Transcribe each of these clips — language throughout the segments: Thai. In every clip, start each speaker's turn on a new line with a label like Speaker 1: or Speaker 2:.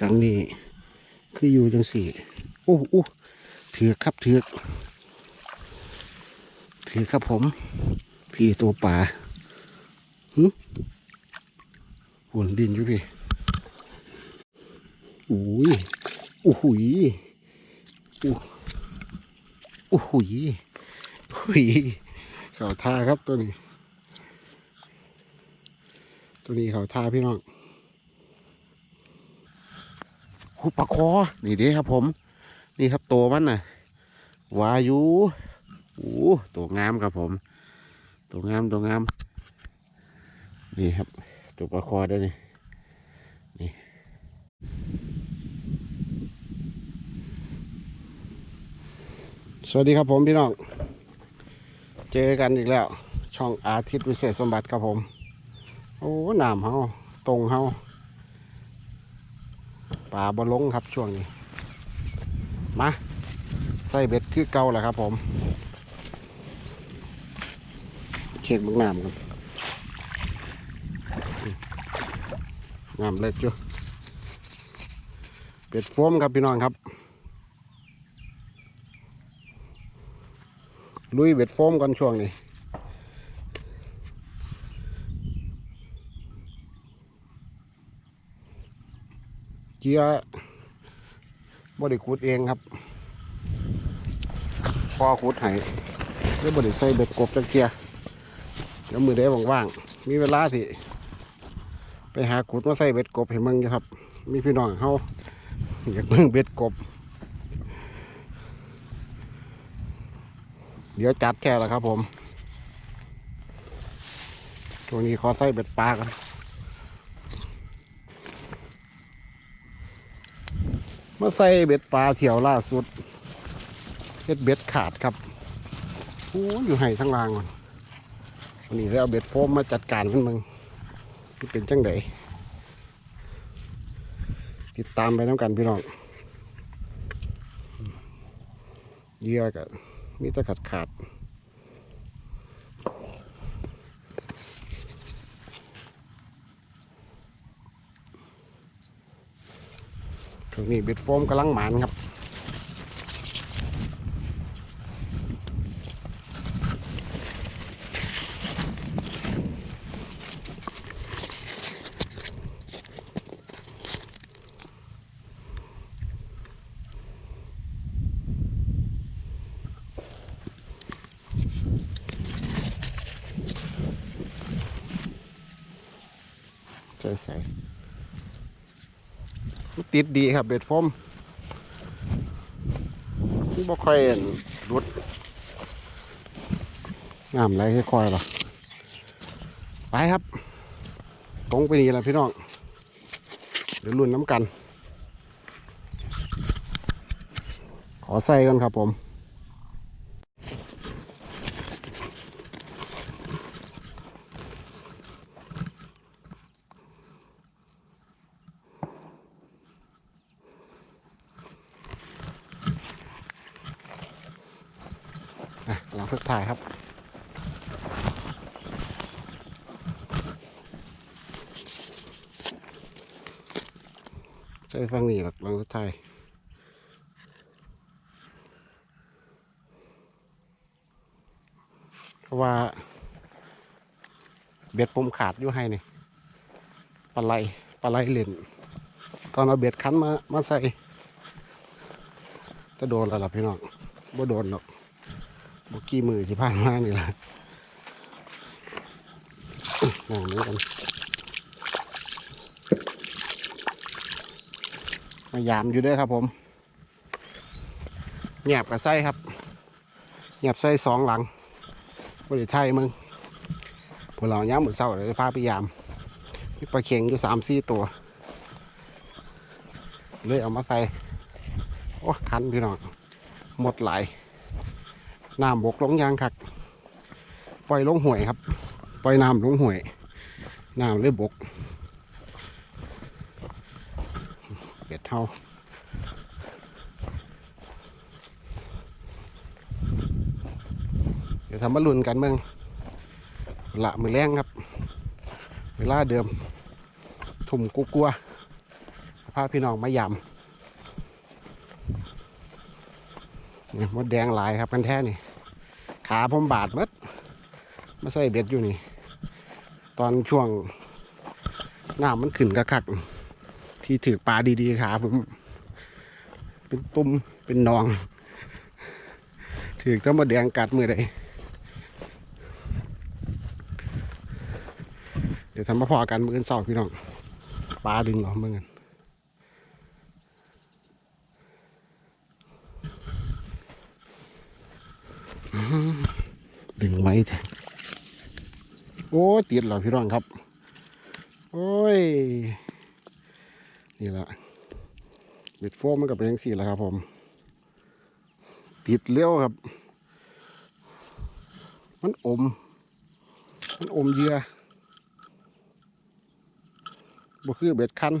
Speaker 1: ตังนี้ คืออยู่จังสี่โอ้โอ้ถือครับถือกถือครับผม พี่ตัวป่าหึหุ่นดินอยู่พี่อุ้ยโอ้หุยอู้โอ้หุยหุยเขาท่าครับตัวนี้ ตัวนี้เขาท่าพี่น้อง หูปลาคอ นี่เด้ครับผม นี่ครับตัวมันน่ะ วาอยุโอ้ตัวงามครับผม ตัวงามตัวงาม นี่ครับ ตัวปลาคอด้วยนี่นี่สวัสดีครับผมพี่น้อง เจอกันอีกแล้ว ช่องอาทิตย์วิเศษสมบัติครับผม โอ้หน้ำเฮาตรงเฮาาบอลงครับช่วงนี้ มาใส่เบ็ดคือเก่าแหละครับผม เช็คบักน้ำกันน้ำเล็กอยู่เป็ดโฟมครับพี่น้องครับ ลุยเบ็ดโฟมกันช่วงนี้ กียบริขุดเองครับพ่อขุดให้แล้วบริใส่เบ็ดกบจักเกียเดี๋ยวมือได้ว่างๆมีเวลาสิไปหาขุดมาใส่เบ็ดกบให้มึงอยู่ครับ มีพี่น้องเขาอยากมึงเบ็ดกบ เดี๋ยวจัดแค่แล้วครับผมช่วงนี้ขอใส่เบ็ดปลากัน มาใส่เบ็ดปลาเที่ยวล่าสุดเบ็ดเบ็ดขาดครับโอ้อยู่ให้ทั้งรางก่อนวันนี้เราเอาเบ็ดโฟมมาจัดการขึ้นมึงที่เป็นจังไดติดตามไปน้ำกันพี่น้องเยื่อกับมีแต่ขาดขาดช่วง นี่เบ็ดโฟมกำลังหมานครับ ใส่ใส่ ติดดีครับเบ็ดฟมบ่ค่อยรุดงามไหลค่อยๆหรอไปครับ ตรงไปนี่แหละพี่น้อง เดี๋ยวลุ่นน้ำกัน ขอใส่กันครับผม อะหลังสุดท้ายครับ ใช้ฟังนี่หรอกหลังสุดท้าย เพราะว่า เบ็ดผมขาดอยู่ให้นี่ปลาไหลปลาไหลเล่น ตอนเอาเบ็ดคันมามาใส่จะโดนแล้วล่ะพี่น้องบ่โดนหรอกบุกี้มือที่ผ่านมานี่แหละนั่งนี้กันมายามอยู่ด้วยครับผมเงียบกับไส้ครับเงียบไส้สองหลัง บริไทยมึงพวกเราย้ำหมดเศร้าเลยพาไปยามมีปลาเข็งอยู่สามสี่ตัว เลยเอามาใส่ โอ้คันพี่น้องหมดหลายน้ำบกลงยางคักปล่อยลงห่วยครับ ปล่อยน้ำลงห่วยน้ำเลยบกเบ็ดเท่า เดี๋ยวทำมาลุนกันเมืองละมือแรงครับ เวลาเดิม ทุ่มกุกลัวพาพี่น้องมายำนี่มดแดงหลายครับกันแท้นี่ ขาผมบาดหมดมาใส่เบ็ดอยู่นี่ ตอนช่วงน้ำมันขึ้นกระคัก ที่ถือปลาดีๆขาผม เป็นตุ่มเป็นนอง ถือต้องมาแดงกัดมือใด ดี๋ยวทำมาพอกันมือกันเสาพี่น้องปลาดึงเหรอเมื่อกันดึงไว้แท้โอ้ติดเหรอพี่น้องครับ โอ้ย นี่แหละเบ็ดโฟมมันก็เป็นย่างสี่แหละครับ ผม ติดเลี้ยวครับ มันอม มันอมเยื่อ บ่คือเบ็ดคัน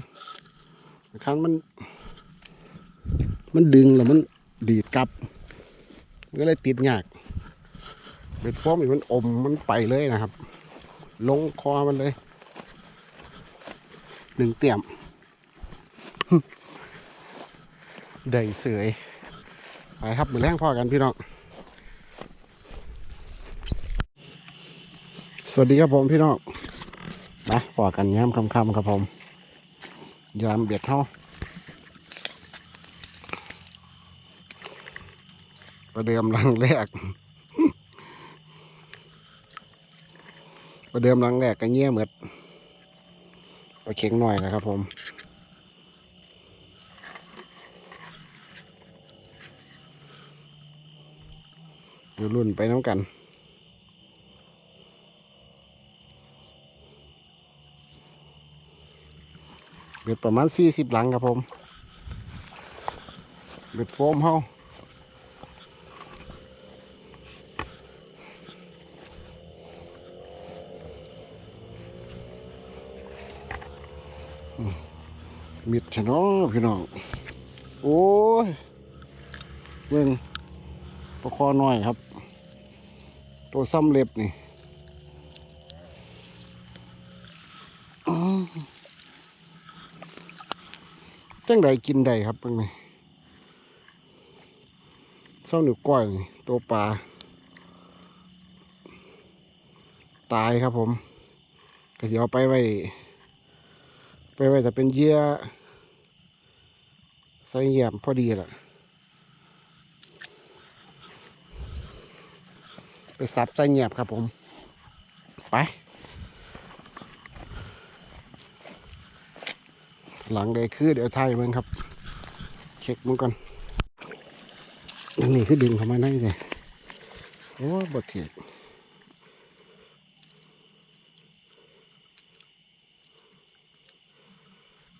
Speaker 1: คันมัน มันดึงแล้วมันดีดกลับมันก็เลยติดยาก เบ็ดโฟมนี่มันอมมันไปเลยนะครับ ลงคอมันเลยหนึ่งเตี่ยมได้เสยไปครับมือแรงพ่อกันพี่น้อง สวัสดีครับผมพี่น้องมาพ่อกันย้ำคำๆครับผม ยามเบียดเท่าประเดิมหลังแรก ประเดิมหลังแรกก็เงี้ยเหมือดไปเข็งหน่อยนะครับผมอยู่รุ่นไปน้ำกัน เบ็ดประมาณสี่สิบหลังครับผมเบ็ดโฟมเฮามมิดชะเนาะพี่น้อง โอ้ยเบิ่งประคอหน้อยครับ ตัวซ้ำเล็บนี่ จังใดกินใดครับเพิ่งนี่เศร้าหนึ่ก้อยนี่ตัวปลาตายครับผมก็จะเอาไปไว้ ไปไว้แต่เป็นเยื่อใส่เหยี่ยมพอดีแหละไปซับใจเงียบครับผม ไป หลังใดคือเดี๋ยวไทยมึงครับ เช็คมึงก่อนอันนี้คือดึงเข้ามาได้เลยโอ้บดเถียด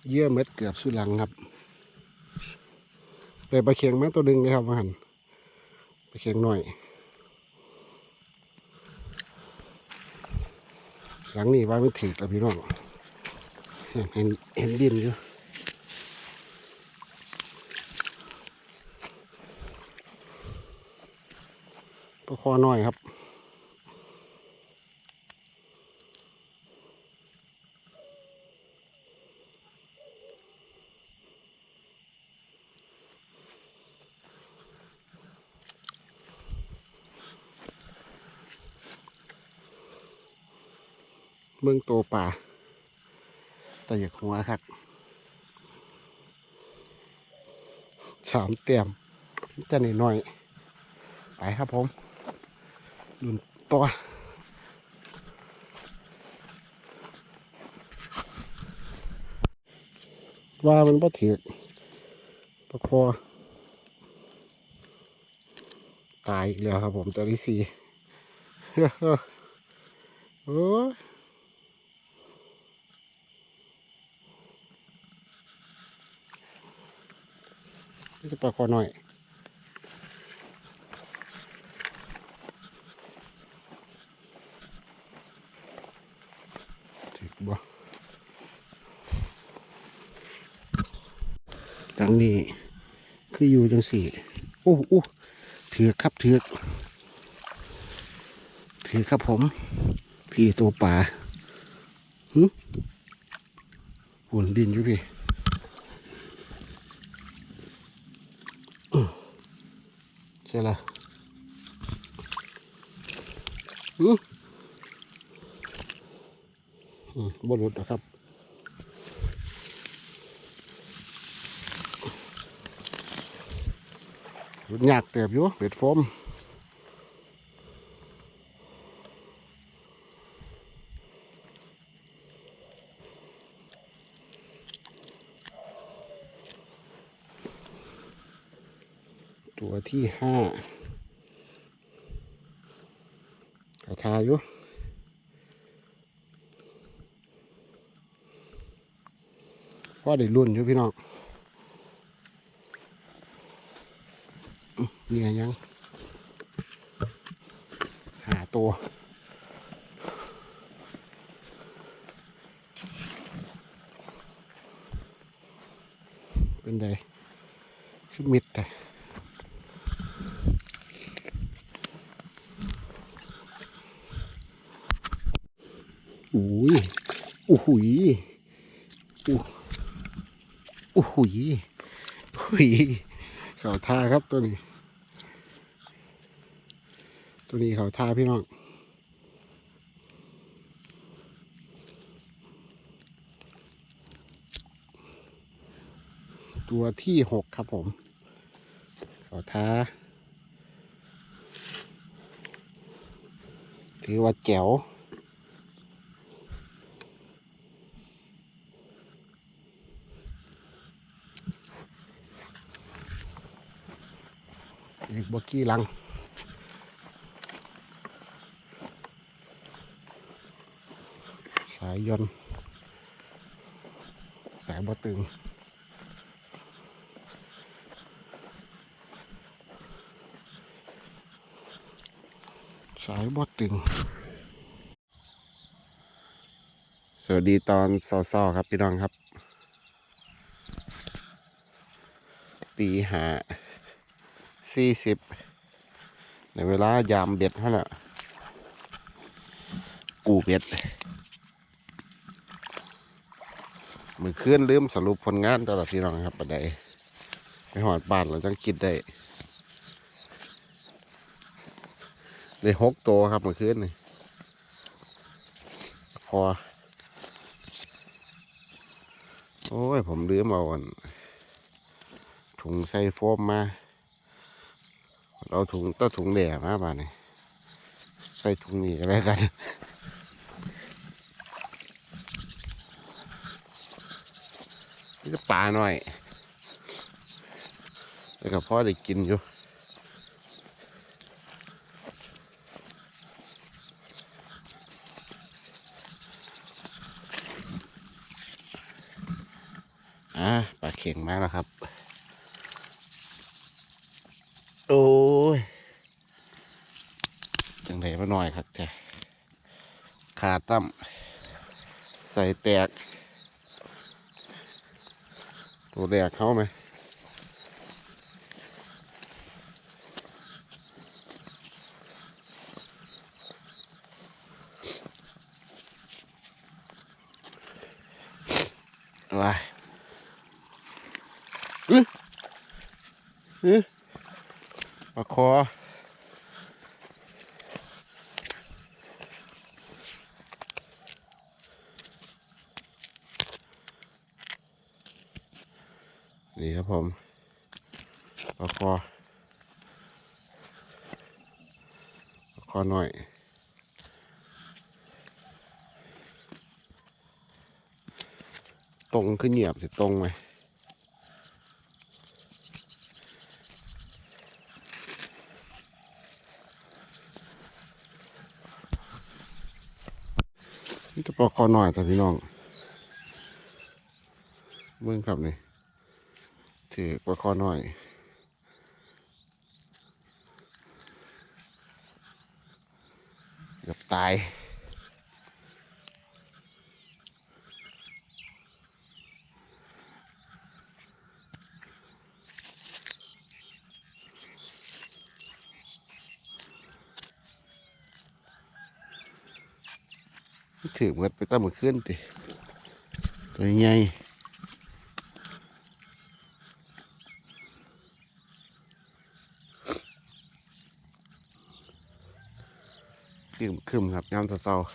Speaker 1: เยื่อเม็ดเกือบสุดหลังครับ แต่ปลาเคียงแม่ตัวดึงเลยครับมาหันปลาเคียงหน่อย หลังนี้ว่ามันถีกแล้วพี่น้อง เห็นเห็นดินอยู่ก็คอหน้อยครับเมืองโตป่า แต่อยากหัวครับสามเตียมจะหน่อยหน่อยไปครับผมดุนตัวว่ามันบ่ถือประคอตายอีกแล้วครับผมตัวที่สี่ โอ้ย นี่ จะปลาคอหน่อยถึกบ่ตังนี้คืออยู่จังสี่โอ้โอ้ถือครับถือถือครับผม พี่ตัวป่าหึหุ่นดินอยู่พี่ ช่ละอืมบรุดนะครับรุดยากเติบอยู่เบ็ดฟอม ตัวที่ ห้าเขาทาอยู่พ่อได้รุ่นอยู่พี่น้องอื้อนี่ไงยังหาตัวเป็นไดคือมิดแต่ อุ้ย โอ้โหุยอู้โอ้โหุยหุยเขาท่าครับตัวนี้ ตัวนี้เขาท่าพี่น้องตัวที่หกครับผม เขาท้าถือว่าแจ๋ว บกี้ลังสายยนต์สายบ่ตึงสายบ่ตึง สวัสดีตอนเศร้าๆครับพี่น้องครับ ตีหา สี่สิบในเวลายามเบ็ดเท่านั้นกูเบ็ด มือเคลื่อนลืมสรุปผลงานตลอดพี่น้องครับประเดยไปหอดบ้านเราจังคิดได้ได้หกตัวครับมือเคลื่อนนี่พอ โอ้ย ผมลืมเอาอันถุงใส่โฟมมา เราถุงต้ถุงแหล่มาบ้านนี่ใส่ถุงนี้ก็แล้วกันนี่ก็ปลาหน่อยแล้วก็พ่อได้กินอยู่อะปลาเข่งมาแล้วครับ โอ้ย จังไดมาหน่อย ครับแต่ขาตั้มใส่แตก ตัวแตกเข้าไหม ว้ายอื้ออื้อปลาคอ นี่ครับผมปลาคอปลาคอหน่อยตรงขึ้นเหยียบจะตรงไหมนี่จะปลาคอหน่อยแต่พี่น้องเบิ่งครับนี่ ถือปลาคอหน่อย เกือบตายถือเหมือนไปตั้งมือขึ้นติตัวใหญ่ คึมคึมครับยามเช้าๆ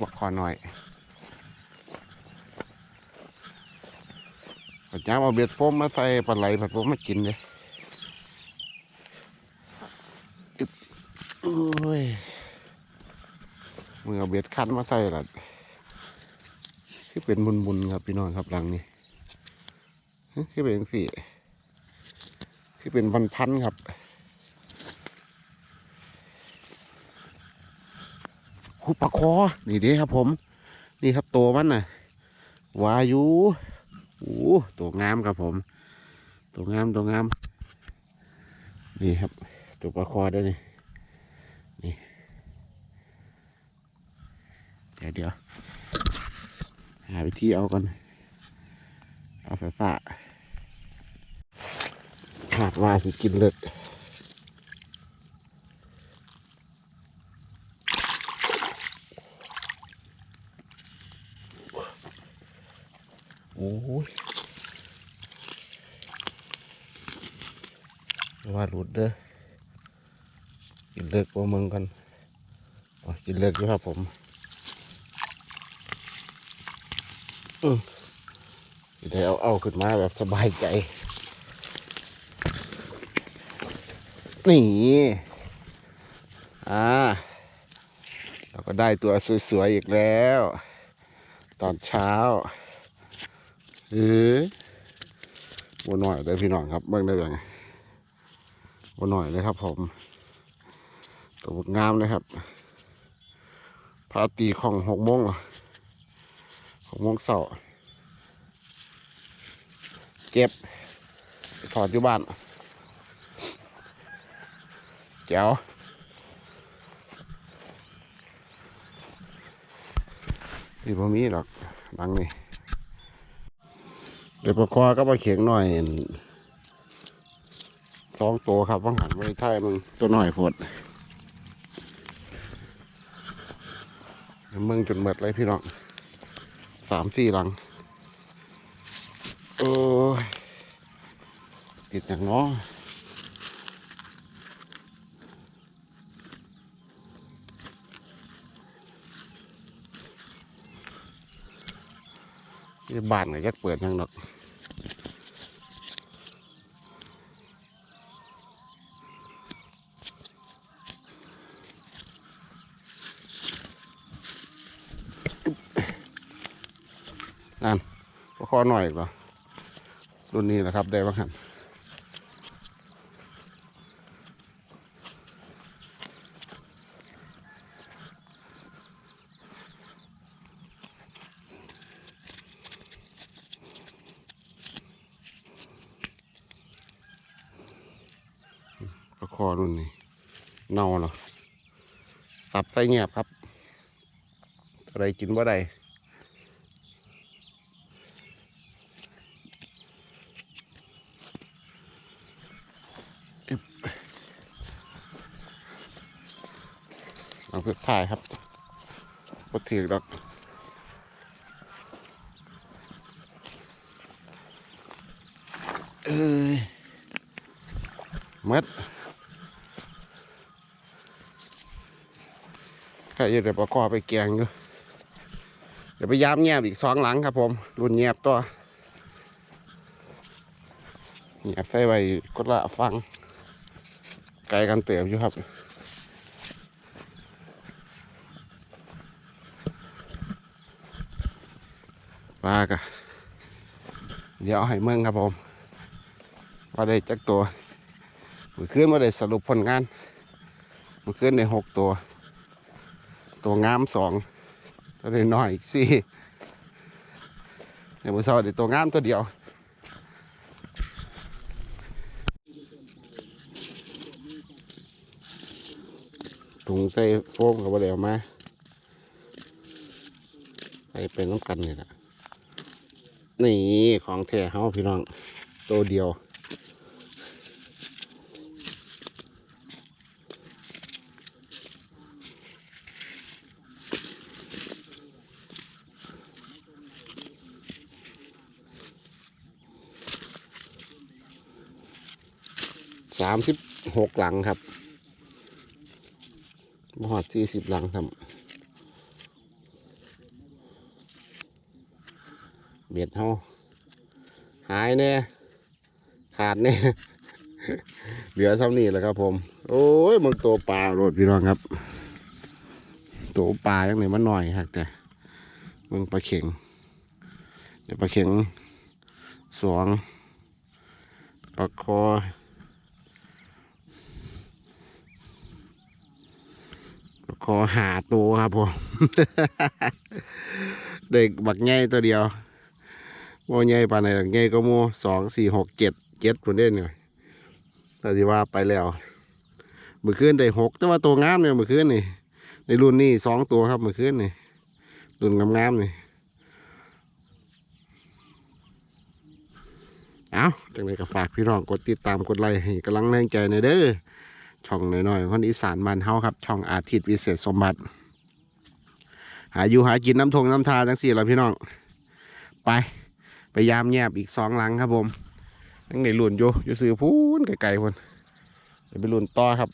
Speaker 1: บอกคอหน่อยปัจจาเอาเบ็ดโฟมมาใส่ปลาไหลผัดผมมากินเลยอึ๊บโอ้ยมือเอาเบ็ดคันมาใส่ละ เป็นมุนๆครับพี่น้องครับหลังนี้ฮะคือเป็นสี่คือเป็นพันๆครับหูปลาคอ นี่เด้ครับผม นี่ครับตัวมันน่ะ วายุโอ้ตัวงามครับผม ตัวงามตัวงาม นี่ครับ ตัวปลาคอด้วยนี่นี่ เดี๋ยวเดี๋ยวาวิธีเอาก่อนเอาสะสะขาดว่าสิกินเลิศโอ้ยว่าหลุดเด้อกินเลิกกว่ามึงกันกินเลิกอยู่ครับผมอืมสิ ได้เอาเอาขึ้นมาแบบสบายใจ นี่ อ่า เราก็ได้ตัวสวยๆอีกแล้ว ตอนเช้าเออบัวหน่อยเลยพี่น้องครับเบิ่งได้ยังบัวหน่อยเลยครับผม ตัวบักงามเลยครับพระตีของหกโมงเหรอ กโมงเสาร์เจ็บถอดที่บ้านแจ๋วนี่ผมมีหรอกหลังนี่เดี๋ยวประคอก็มาเขียงหน่อยสองตัวครับว่างหันไว้ท้ายมึงตัวหน่อยพดมึงจนหมดเลยพี่น้อง สามสี่หลัง โอ้ยติดอย่างน้อบ้านก็ยักเปิดยังดอก นั่น ก็ขอหน่อยก่อนรุ่นนี้นะครับ ได้บ้างครับก็คอรุ่นนี้ เน่าเหรอสับใส่เงียบครับอะไรกินว่าใด หลังสุดท้ายครับก็ถือดอกเอ้ยมัดก็อย่เดี๋ยวประกอบไปแกงอยู่เดี๋ยวไปย้ำเงียบอีกสองหลังครับผมรุ่นเงียบตัวเงียบใส่ไว้กดละฟัง ไกลกันเติบอยู่ครับ ปลากะเดี๋ยวให้เมืองครับผมว่าได้จักตัวเมื่อคืนว่าได้สรุปผลงานเมื่อคืนได้หกตัว ตัวงามสองตัวน้อยอีกสี่ในมือเช้าได้ตัวงามตัวเดียวถุงใส่โฟมกับว่าได้เอามาใส่เป็นน้ำกันนี่แหละ นี่ของแท้ครับพี่น้องตัวเดียว สามสิบหกหลังครับหอดสี่สิบหลังครับ เบ็ดเฮาหายแน่ขาดแน่เหลือเท่านี้แหละครับผม โอ้ยมึงตัวปลาโรดพี่น้องครับตัวปลายังไงมันหน่อยครับแต่มึงปลาเข็งเดี๋ยวปลาเข็งสองปลาคอปลาคอหาตัวครับผม เด็กบักใหญ่ตัวเดียว โมใหญ่ปานไหนดอกใหญ่ก็โมสองสี่หกเจ็ดเจ็ดคนเด่นหน่อยแต่ที่ว่าไปแล้วเมื่อคืนได้หกแต่ว่าตัวงามเนี่ยเมื่อคืนนี่ในรุ่นนี้สองตัวครับเมื่อคืนนี่รุ่นงามๆนี่เอาจังเลยก็ฝากพี่น้องกดติดตามกดไลค์ให้กำลังแรงใจในเด้อช่องน้อยๆคนอีสานบ้านเฮาครับ ช่องอาทิตย์วิเศษสมบัติ หาอยู่หากินน้ำทงน้ำทาจังสี่ละพี่น้อง ไป ไปยามแยบอีกสองหลังครับผมยังในลุ่นอยู่อยู่ซื้อพูนไกลๆคนเดี๋ยวไปลุ่นต่อครับ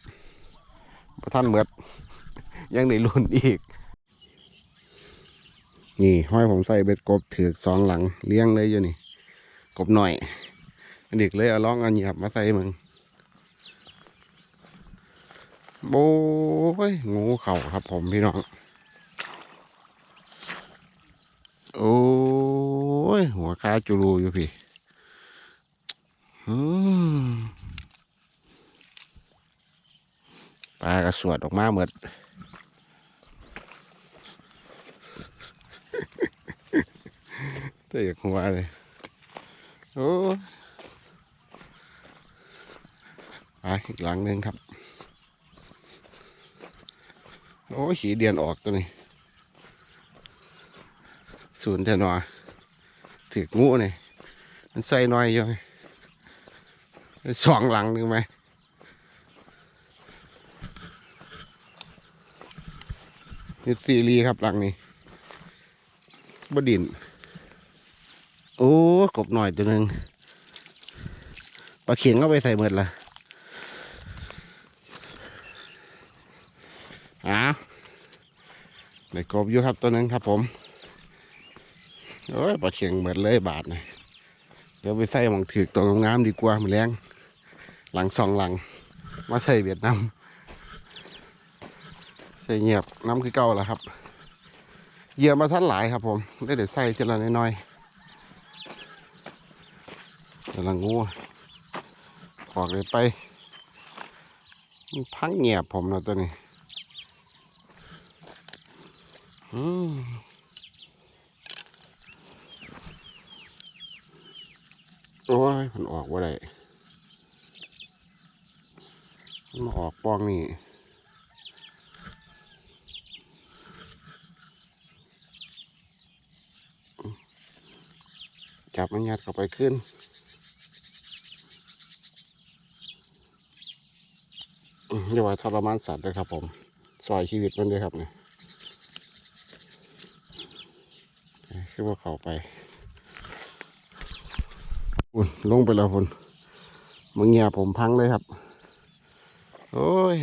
Speaker 1: พระท่านเหมือดยังในลุ่นอีก นี่ห้อยผมใส่เบ็ดกบถือกสองหลังเลี้ยงเลยอยู่นี่ กบหน่อยอันเด็กเลยเอาล่องเอาเหยียบมาใส่มึงโบ้ยงูเข่าครับผมพี่น้อง โอ้ย หัวคาจูรูอยู่พี่ปลากระสวดออกมาเหมือนเตะหัวเลยโอ้ยไปอีกหลังหนึ่งครับ โอ้ยขีเดียนออกตัวนี้ ศูนย์เทนอถืองูนี่มันใส่น้อยอยู่ไงสองหลังหนึ่งไหมนี่ซีรีครับหลังนี้บดิน โอ้กบหน่อยตัวหนึ่งปลาเข็งก็ไปใส่หมดละอ้าวได้กบอยู่ครับตัวหนึ่งครับผม โอ้ยปลาเข็งเหมดเลยบาทนะเดี๋ยวไปใส่หมองถือตัวงามดีกว่ามือแรงหลังสองหลัง มาใส่เวียดนามใส่เงียบน้ำคือเก่าแล้วครับ เยื่อมาท่านหลายครับผมได้เดี๋ยวใส่ทีละน้อยๆกำลังงูออกเลยไปมันพังเงียบผมนะตัวนี้ อืม โอ้ยมันออกว่าไรมันมาออกปองนี่จับมันยัดเข้าไปขึ้นอืมอย่าว่าทรมานสัตว์เลยครับผมซอยชีวิตมันเลยครับเนี่ยคือว่าเขาไป อุ่นลงไปแล้วพุ่นมึงเงียผมพังเลยครับ โอ้ย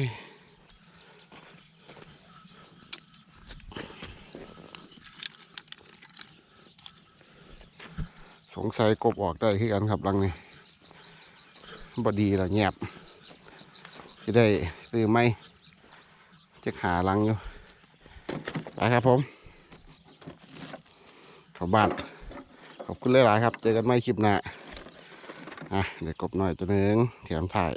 Speaker 1: สงสัยกบออกได้ที่กันครับลังนี้บอดีละเงียบสิได้ซื้อไหมจะหาลังอยู่ไปครับผม ขอบ้านขอบคุณหลายๆครับ เจอกันใหม่คลิปหน้า อะเดี๋ยวกบหน่อยตัวนึงแถมถ่าย